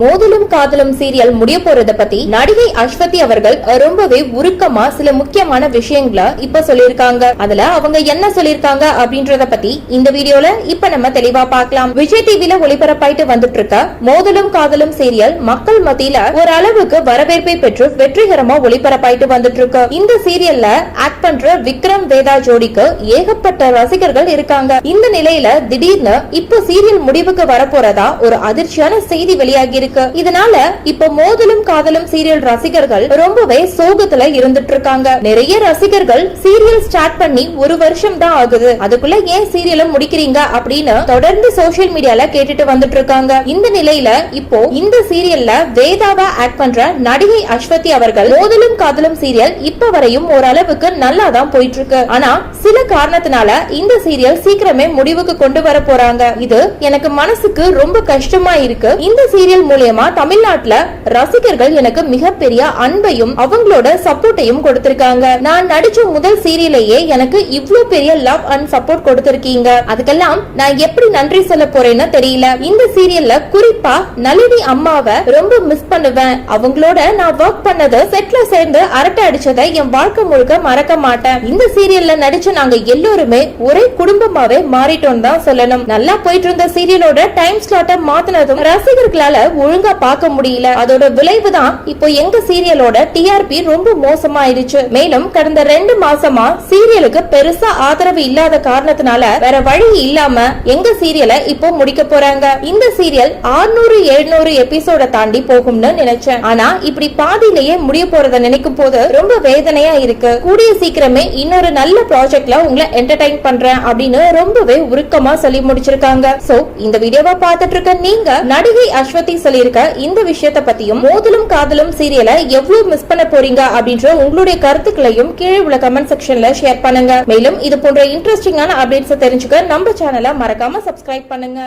மோதலும் காதலும் சீரியல் முடிய போறத பத்தி நடிகை அஸ்வதி அவர்கள் ரொம்பவே உருக்கமா சில முக்கியமான விஷயங்களை இப்ப சொல்லிருக்காங்க அதுல அவங்க என்ன சொல்லிருக்காங்க அப்படின்றத பத்தி இந்த வீடியோல இப்ப நம்ம தெளிவா பார்க்கலாம். விஜய் டிவில ஒளிபரப்பாயிட்டு வந்துட்டு இருக்க மோதலும் காதலும் சீரியல் மக்கள் மத்தியில ஒரு அளவுக்கு வரவேற்பை பெற்று வெற்றிகரமா ஒளிபரப்பாயிட்டு வந்துட்டு இருக்கு இந்த சீரியல்ல ஆக்ட் பண்ற விக்ரம் வேதா ஜோடிக்கு ஏகப்பட்ட ரசிகர்கள் இருக்காங்க. இந்த நிலையில திடீர்னு இப்போ சீரியல் முடிவுக்கு வரப்போறதா ஒரு அதிர்ச்சியான செய்தி வெளியாகி இருக்கு. இதனால இப்ப மோதலும் காதலும் சீரியல் ரசிகர்கள் ரொம்பவே சோகத்துல இருந்துட்டு இருக்காங்க நிறைய ரசிகர்கள் சீரியல் ஸ்டார்ட் பண்ணி ஒரு வருஷம் தான் ஆகுது. அதுக்குள்ள ஏன் சீரியலை முடிக்கிறீங்க அப்படின்னு தொடர்ந்து சோசியல் மீடியால கேட்டுட்டு வந்துட்டு இருக்காங்க இந்த நிலையில இப்போ இந்த சீரியல்ல வேதாவா ஆக்ட் பண்ற நடிகை அஸ்வதி அவர்கள் மோதலும் காதலும் சீரியல் இப்ப வரையும் ஓரளவுக்கு நல்லா தான் போயிட்டு இருக்கு ஆனா சில காரணத்தினால இந்த சீரியல் சீக்கிரமே முடிவுக்கு கொண்டு வர போறாங்க. இது எனக்கு மனசுக்கு ரொம்ப கஷ்டமா இருக்கு. இந்த சீரியல் மூலியமா தமிழ்நாட்டுல ரசிகர்கள் எனக்கு மிகப்பெரிய அன்பையும் அவங்களோட சப்போர்ட்டையும் கொடுத்திருக்காங்க. நான் நடிச்ச முதல் சீரியலையே எனக்கு இவ்ளோ பெரிய லவ் அண்ட் சப்போர்ட் கொடுத்திருக்கீங்க. அதுக்கெல்லாம் நான் எப்படி நன்றி சொல்ல போறேன்னு தெரியல. இந்த சீரியல்ல குறிப்பா நளினி அம்மாவை ரொம்ப மிஸ் பண்ணுவேன். அவங்களோட நான் ஒர்க் பண்ணது செட்ல சேர்ந்து அரட்டை அடிச்சதை என் வாழ்க்கை முழுக்க மறக்க மாட்டேன். இந்த சீரியல்ல நடிச்ச நாங்க எல்லோருமே ஒரே குடும்பமாவே மாறிட்டோம் தான் சொல்லணும். நல்லா போயிட்டு இருந்த சீரியலோட டைம் ஸ்லாட்டை மாத்தினதும் ரசிகர்களால ஒழுங்கா பார்க்க முடியல. அதோட விளைவு தான் இப்போ எங்க சீரியலோட டிஆர்பி ரொம்ப மோசமாயிருச்சு. மேலும் கடந்த ரெண்டு மாசமா சீரியலுக்கு பெருசா ஆதரவு இல்லாத காரணத்தினால வேற வழி இல்லாம எங்க சீரியலை இப்போ முடிக்க போறாங்க. இந்த சீரியல் 600 700 எபிசோட தாண்டி போகும்னு நினைச்சேன். ஆனா இப்படி பாதியிலேயே முடிய போறத நினைக்கும் போது ரொம்ப வேதனையா இருக்கு. கூடிய சீக்கிரமே இன்னொரு நல்ல ப்ராஜெக்ட்ல உங்களை என்டர்டைன் பண்றேன் அப்படின்னு ரொம்பவே உருக்கமா சொல்லி முடிச்சிருக்காங்க. சோ இந்த வீடியோவை பார்த்துட்டு இருக்க நீங்க நடிகை அஸ்வதி சொல்லியிருக்க இந்த விஷயத்த பத்தியும் மோதலும் காதலும் சீரியலை எவ்வளவு மிஸ் பண்ண போறீங்க அப்படின்ற உங்களுடைய கருத்துக்களையும் கீழே உள்ள கமெண்ட் செக்ஷன்ல ஷேர் பண்ணுங்க. மேலும் இது போன்ற இன்ட்ரெஸ்டிங்கான அப்டேட்ஸ் தெரிஞ்சுக்க நம்ம சேனலை மறக்காம சப்ஸ்கிரைப் பண்ணுங்க.